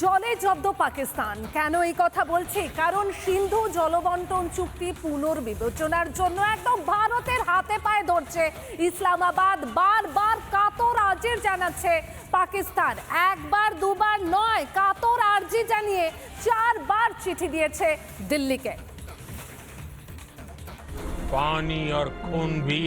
জলে জব্দ পাকিস্তান কেন এই কথা বলছি কারণ সিন্ধু জলবন্টন চুক্তি পুনর্বিবেচনার জন্য একদম ভারতের হাতে পায়ে ধরছে ইসলামাবাদ বারবার কাতর আর্জির জানাচ্ছে পাকিস্তান একবার দুবার নয় কাতর আর্জি জানিয়ে চারবার চিঠি দিয়েছে দিল্লিকে पानी और खून भी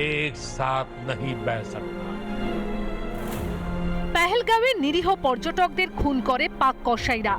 एक साथ नहीं बह सकता পেহেলগাঁওয়ে নিরীহ পর্যটকদের খুন করে পাক কসাইরা।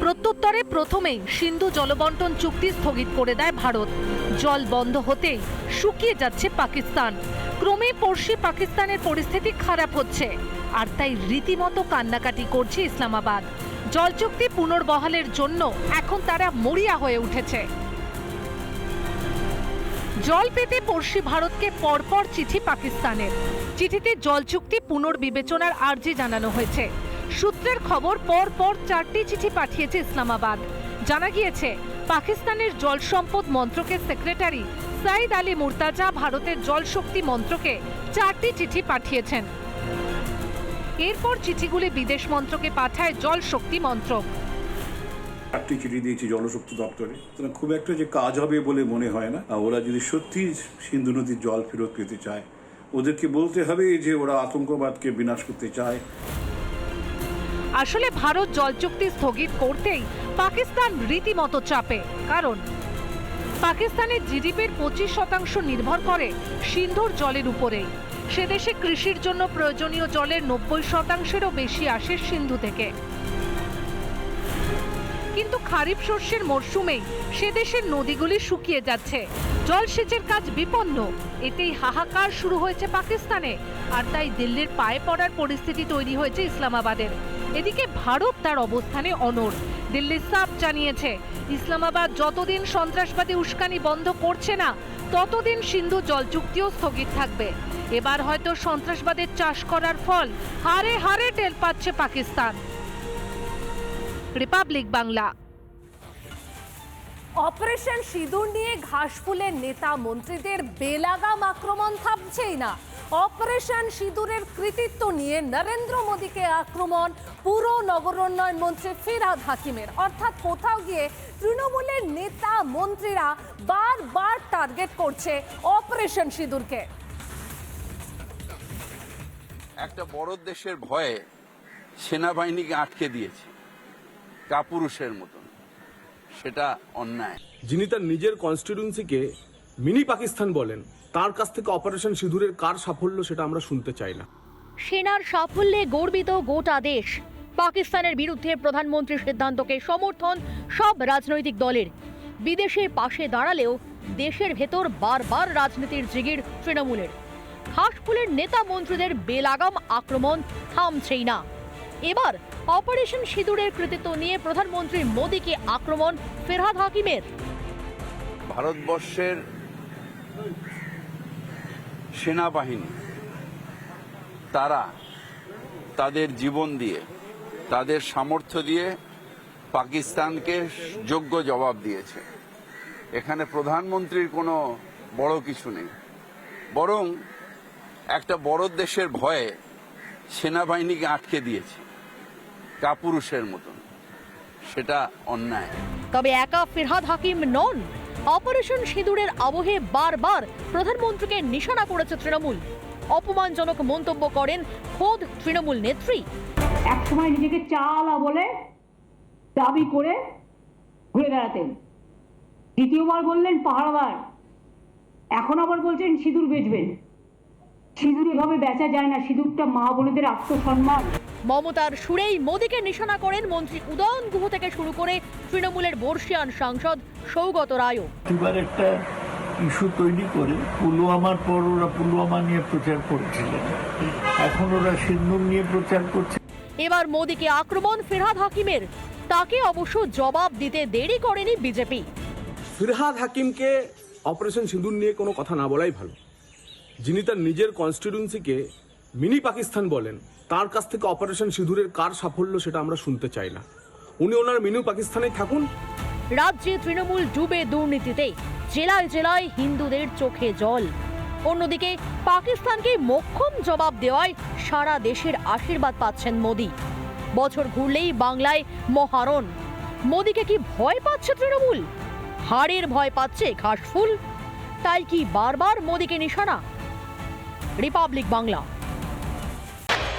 প্রত্যুত্তরে প্রথমেই সিন্ধু জলবন্টন চুক্তি স্থগিত করে দেয় ভারত। জল বন্ধ হতেই শুকিয়ে যাচ্ছে পাকিস্তান। ক্রমেই পড়শি পাকিস্তানের পরিস্থিতি খারাপ হচ্ছে। আর তাই রীতিমতো কান্নাকাটি করছে ইসলামাবাদ। জল চুক্তি পুনর্বহালের জন্য এখন তারা মরিয়া হয়ে উঠেছে। জল পেতে পড়শি ভারতকে পরপর চিঠি পাকিস্তানের। চিঠিতে জল চুক্তি পুনর্বিবেচনার আর্জি জানানো হয়েছে। সূত্রের খবর পর পর চারটি চিঠি পাঠিয়েছে ইসলামাবাদ। জানা গিয়েছে, পাকিস্তানের জল সম্পদ মন্ত্রকের সেক্রেটারি সাইদ আলী মুর্তাজা ভারতের জল শক্তি মন্ত্রকে চারটি চিঠি পাঠিয়েছেন। এরপর চিঠিগুলি বিদেশ মন্ত্রকে পাঠায় জল শক্তি মন্ত্রক। চারটি চিঠি দিয়েছি জলশক্তি দপ্তরে। সুতরাং খুব একটা যে কাজ হবে বলে মনে হয় না। ওরা যদি সত্যি সিন্ধু নদীর জল ফেরত পেতে চায়, ওদেরকে বলতে হবে যে ওরা আতঙ্কবাদকে বিনাশ করতে চায়। আসলে ভারত জল চুক্তি স্থগিত করতেই পাকিস্তান রীতিমতো চাপে। কারণ, পাকিস্তানের জিডিপির পঁচিশ শতাংশ নির্ভর করে সিন্ধুর জলের উপরেই। সে দেশে কৃষির জন্য প্রয়োজনীয় জলের নব্বই শতাংশেরও বেশি আসে সিন্ধু থেকে। কিন্তু খারিফ শস্যের মরশুমেই সে দেশের নদীগুলি শুকিয়ে যাচ্ছে। জলসেচের কাজ বিপন্ন, এতেই হাহাকার শুরু হয়েছে পাকিস্তানে। আর তাই দিল্লির পায়ে পড়ার পরিস্থিতি তৈরি হয়েছে ইসলামাবাদের। এদিকে ভারত তার অবস্থানে অনড়। দিল্লি সাফ জানিয়েছে, ইসলামাবাদ যতদিন সন্ত্রাসবাদী উস্কানি বন্ধ করছে না, ততদিন সিন্ধু জল চুক্তিও স্থগিত থাকবে। এবার হয়তো সন্ত্রাসবাদের চাষ করার ফল হারে হারে টের পাচ্ছে পাকিস্তান। রিপাবলিক বাংলা অপারেশন সিঁদুর নিয়ে ঘাসফুলের নেতা মন্ত্রীদের বেলাগাম আক্রমণ থামছেই না। অপারেশন সিঁদুরের কৃতিত্ব নিয়ে নরেন্দ্র মোদীকে আক্রমণ পুরো নগরোন্নয়ন মন্ত্রী ফিরহাদ হাকিমের। অর্থাৎ কোথাও গিয়ে তৃণমূলের নেতা মন্ত্রীরা বারবার টার্গেট করছে অপারেশন সিঁদুরকে একটা বড় দেশের ভয়ে সেনাবাহিনীকে আটকে দিয়েছে। কাপুরুষের মতন। সেটা অন্যায়। যিনি তার নিজের কনস্টিটিউন্সিকে মিনি পাকিস্তান বলেন তার কাছ থেকে অপারেশন সিঁদুরের কার সাফল্য সেটা আমরা শুনতে চাই না। সেনার সাফল্যে গর্বিত গোটা দেশ। পাকিস্তানের বিরুদ্ধে প্রধানমন্ত্রীর সিদ্ধান্তকে সমর্থন সব রাজনৈতিক দলের। বিদেশে পাশে দাঁড়ালেও দেশের ভেতর বারবার রাজনীতির জিগির তৃণমূলের। ঘাসফুলের নেতা মন্ত্রীদের বেলাগাম আক্রমণ থামছেই না। এবার অপারেশন সিঁদুরের কৃতিত্ব নিয়ে প্রধানমন্ত্রী মোদীকে আক্রমণ, ফেরহাদ হাকিমের। ভারতবর্ষের সেনাবাহিনী, তারা তাদের জীবন দিয়ে, তাদের সামর্থ্য দিয়ে পাকিস্তানকে যোগ্য জবাব দিয়েছে। এখানে প্রধানমন্ত্রীর কোনো বড় কিছু নেই। বরং একটা বড় দেশের ভয়ে সেনাবাহিনীকে আটকে দিয়েছে। কাপুরুষের মতন। সেটা অন্যায়। তবে একা ফিরহাদ হাকিম নন। অপারেশন সিঁদুরের আবহে বারবার প্রধানমন্ত্রীকে নিশানা করেছে তৃণমূল। অপমানজনক মন্তব্য করেন খোদ তৃণমূল নেত্রী। একসময় নিজেকে চালা বলে দাবি করে ঘুরে বেড়াতেন। দ্বিতীয়বার বললেন পাহাড়বার এখন আবার বলছেন সিঁদুর বেচবেন সিঁদুর এভাবে বেচা যায় না। সিঁদুরটা মা বোনেদের আত্মসম্মান। মমতার সুরেই মোদীকে নিশানা করেন মন্ত্রী উদয়ন গুহ থেকে শুরু করে তৃণমূলের বর্ষিয়ান সাংসদ সৌগত রায়ও। এবার একটা ইস্যু তৈরি করে পুলওয়ামার পর ওরা পুলওয়ামা নিয়ে প্রচার করেছিলেন। এখন ওরা সিন্দুর নিয়ে প্রচার করছে। এবার মোদীকে আক্রমণ ফিরহাদ হাকিমের। তাকে অবশ্য জবাব দিতে দেরি করেনি বিজেপি। ফিরহাদ হাকিমকে অপারেশন সিঁদুর নিয়ে কোনো কথা না বলাই ভালো। যিনি তার নিজের কনস্টিটিউন্সিকে মিনি পাকিস্তান বলেন তার কাছ থেকে অপারেশন সিঁদুরের কার সাফল্য সেটা আমরা শুনতে চাই না। উনি ওনার মিনি পাকিস্তানে থাকুন। রাজ্যে তৃণমূল ডুবে দুর্নীতিতে, জেলায় জেলায় হিন্দুদের চোখে জল। অন্যদিকে পাকিস্তানকে মোক্ষম জবাব দেওয়ায় সারা দেশের আশীর্বাদ পাচ্ছেন মোদি। বছর ঘুরলেই বাংলায় মহারণ। মোদিকে কি ভয় পাচ্ছে তৃণমূল? হাড়ের ভয় পাচ্ছে ঘাসফুল তাই কি বারবার মোদিকে নিশানা? রিপাবলিক বাংলা।